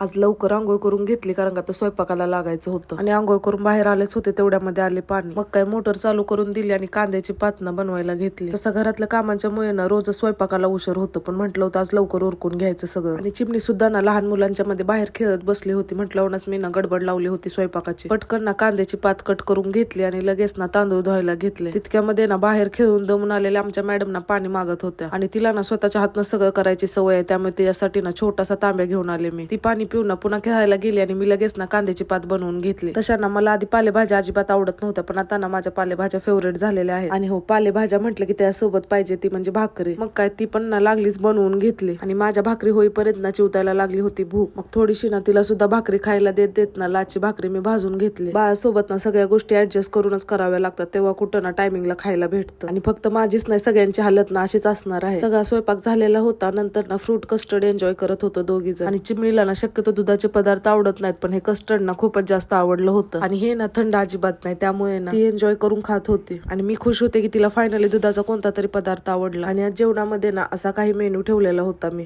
आज लवकर आंघोळ करून घेतली कारण का आता स्वयंपाकाला लागायचं होतं. आणि आंघोळ करून बाहेर आलेच होते तेवढ्यामध्ये आले पाणी. मग काय मोटर चालू करून दिली आणि कांद्याची पातनं बनवायला घेतली. तसं घरातल्या कामांच्या मुळे ना रोज स्वयंपाकाला उशीर होतं पण म्हटलं होतं आज लवकर उरकून घ्यायचं सगळं. आणि चिमणी सुद्धा ना लहान मुलांच्या मध्ये बाहेर खेळत बसली होती म्हटलं मी ना गडबड लावली होती स्वयंपाकाची. पटकन ना कांद्याची पात कट करून घेतली आणि लगेच ना तांदूळ धुवायला घेतले. तितक्यामध्ये ना बाहेर खेळून दमून आलेल्या आमच्या मॅडम ना पाणी मागत होत्या. आणि तिला ना स्वतःच्या हातनं सगळं करायची सवय आहे त्यामुळे त्याच्यासाठी ना छोटासा तांब्या घेऊन आले मी. ती पाणी पिऊन पुन्हा खेळायला गेली आणि मी लगेच ना कांद्याची पात बनवून घेतली. तशांना मला आधी पालेभाज्या अजिबात आवडत नव्हत्या पण आता ना माझ्या पालेभाज्या फेवरेट झालेल्या आहेत. आणि हो पालेभाज्या म्हटलं की त्यासोबत पाहिजे ती म्हणजे भाकरी. मग काय ती पण ना लागलीच बनवून घेतली. आणि माझ्या भाकरी होईपर्यंत ना चिवतायला लागली होती भूक. मग थोडीशी ना तिला सुद्धा भाकरी खायला देत देत ना लाची भाकरी मी भाजून घेतली. बाळासोबत ना सगळ्या गोष्टी ऍडजस्ट करूनच कराव्या लागतात तेव्हा कुठं ना टायमिंगला खायला भेटतं. आणि फक्त माझीच नाही सगळ्यांची हालत ना अशीच असणार आहे. सगळा स्वयंपाक झालेला होता नंतर ना फ्रूट कस्टर्ड एन्जॉय करत होतो दोघी जण आणि चिमणीला ना शक्य शक्यतो दुधाचे पदार्थ आवडत नाहीत पण हे कस्टर्ड ना खूपच जास्त आवडलं होतं. आणि हे ना थंड अजिबात नाही त्यामुळे ना ती एन्जॉय करून खात होती. आणि मी खुश होते की तिला फायनली दुधाचा कोणता तरी पदार्थ आवडला. आणि आज जेवणामध्ये ना असा काही मेनू ठेवलेला होता मी.